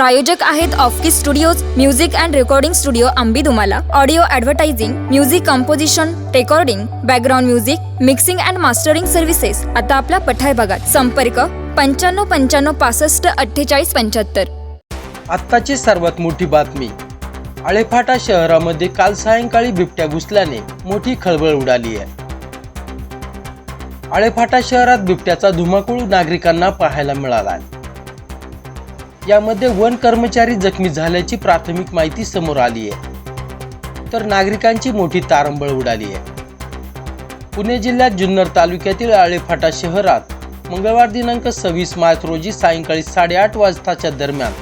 प्रायोजक आहेत ऑफकी studios music and recording studio Ambi धुमाला audio advertising music composition recording background music mixing and mastering services आता आपल्या पठाय भागात संपर्क पंच्याण्णव पंच्याण्णव पासष्ट अठ्ठेचाळीस पंच्याहत्तर. आत्ताची सर्वात मोठी बातमी. आळेफाटा शहरामध्ये काल सायंकाळी बिबट्या घुसल्याने मोठी खळबळ उडाली आहे. आळेफाटा शहरात बिबट्याचा धुमाकूळ नागरिकांना पाहायला मिळाला आहे. यामध्ये वन कर्मचारी जखमी झाल्याची प्राथमिक माहिती समोर आली आहे. तर नागरिकांची मोठी तारंबळ उडाली आहे. पुणे जिल्ह्यात जुन्नर तालुक्यातील आळेफाटा शहरात मंगळवार दिनांक सव्वीस मार्च रोजी सायंकाळी साडेआठ वाजताच्या दरम्यान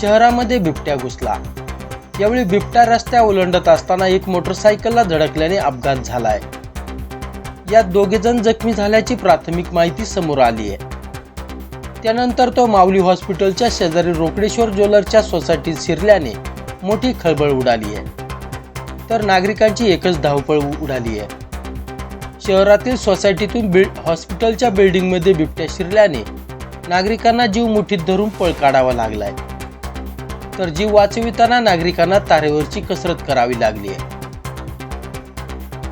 शहरामध्ये बिबट्या घुसला. यावेळी बिबट्या रस्त्या ओलांडत असताना एक मोटरसायकलला धडकल्याने अपघात झालाय. यात दोघेजण जखमी झाल्याची प्राथमिक माहिती समोर आली आहे. त्यानंतर तो माऊली हॉस्पिटलच्या शेजारी रोकडेश्वर ज्वेलरच्या सोसायटीत शिरल्याने मोठी खळबळ उडाली आहे. तर नागरिकांची एकच धावपळ उडाली आहे. शहरातील सोसायटीतून बिल्ड हॉस्पिटलच्या बिल्डिंगमध्ये बिबट्या शिरल्याने नागरिकांना जीव मुठीत धरून पळ काढावा लागलाय. तर जीव वाचविताना नागरिकांना तारेवरची कसरत करावी लागली आहे.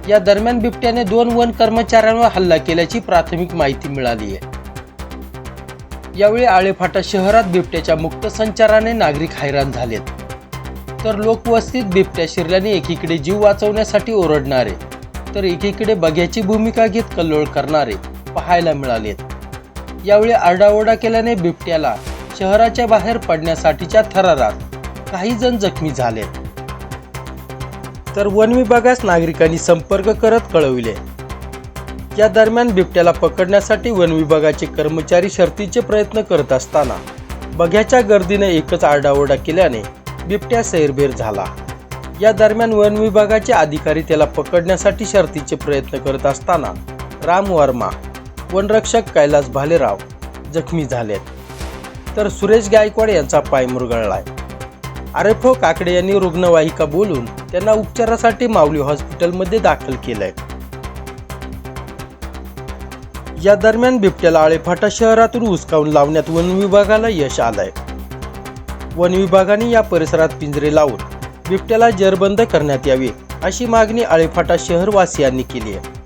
या दरम्यान बिबट्याने दोन वन कर्मचाऱ्यांवर हल्ला केल्याची प्राथमिक माहिती मिळाली आहे. यावेळी आळेफाटा शहरात बिबट्याच्या मुक्त संचाराने नागरिक हैराण झालेत. तर लोकवस्तीत बिबट्या शिरल्याने एकीकडे जीव वाचवण्यासाठी ओरडणारे तर एकीकडे बघ्याची भूमिका घेत कल्लोळ करणारे पाहायला मिळालेत. यावेळी आरडाओरडा केल्याने बिबट्याला शहराच्या बाहेर पडण्यासाठीच्या थरारात काही जण जखमी झालेत. तर वन विभागास नागरिकांनी संपर्क करत कळविले. या दरम्यान बिबट्याला पकडण्यासाठी वन विभागाचे कर्मचारी शर्तीचे प्रयत्न करत असताना बघ्याच्या गर्दीने एकच आरडाओरडा केल्याने बिबट्या सैरभेर झाला. या दरम्यान वन विभागाचे अधिकारी त्याला पकडण्यासाठी शर्तीचे प्रयत्न करत असताना राम वर्मा वनरक्षक कैलास भालेराव जखमी झालेत. तर सुरेश गायकवाड यांचा पाय मुरगळलाय. आरेफो काकडे यांनी रुग्णवाहिका बोलून त्यांना उपचारासाठी माऊली हॉस्पिटलमध्ये दाखल केलंय. या दरम्यान बिबट्याला आळेफाटा शहरातून हुसकावून लावण्यात वन विभागाला यश आलंय. वन विभागाने या परिसरात पिंजरे लावून बिबट्याला जरबंद करण्यात यावे अशी मागणी आळेफाटा शहरवासियांनी केली आहे.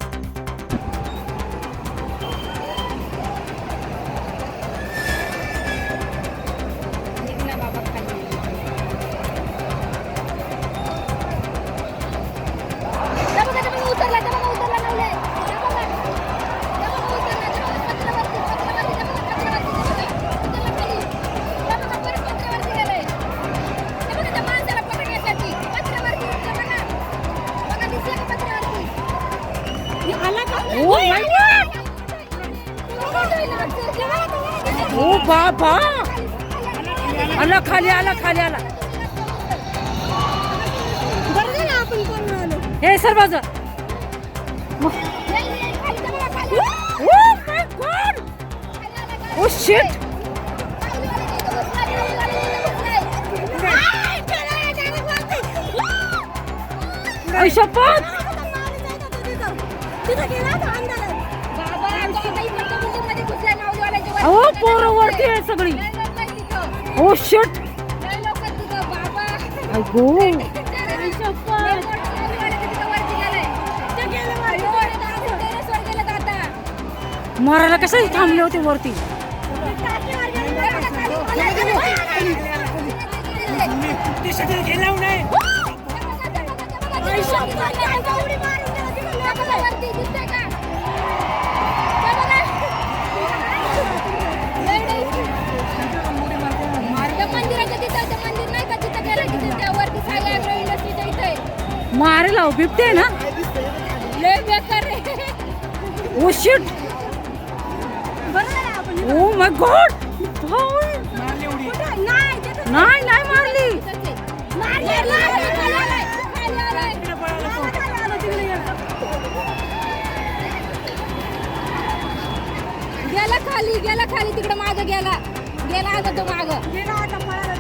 ओ बाबा आला खाली आला खाली आला. हे सर बाजू ओ शिट शपथ अहो पोरं वरती आहे सगळी. ओ शिट अगो. मारायला कसं थांबले होते वरती? मंदिराच्या आहे. मारेला हो, बिबटे आहे ना। लय बेकार रे oh shit oh my God नाही नाही मारली गेला खाली गेला खाली तिकडे माग गेला. गेला आता तो माग. गेला मा-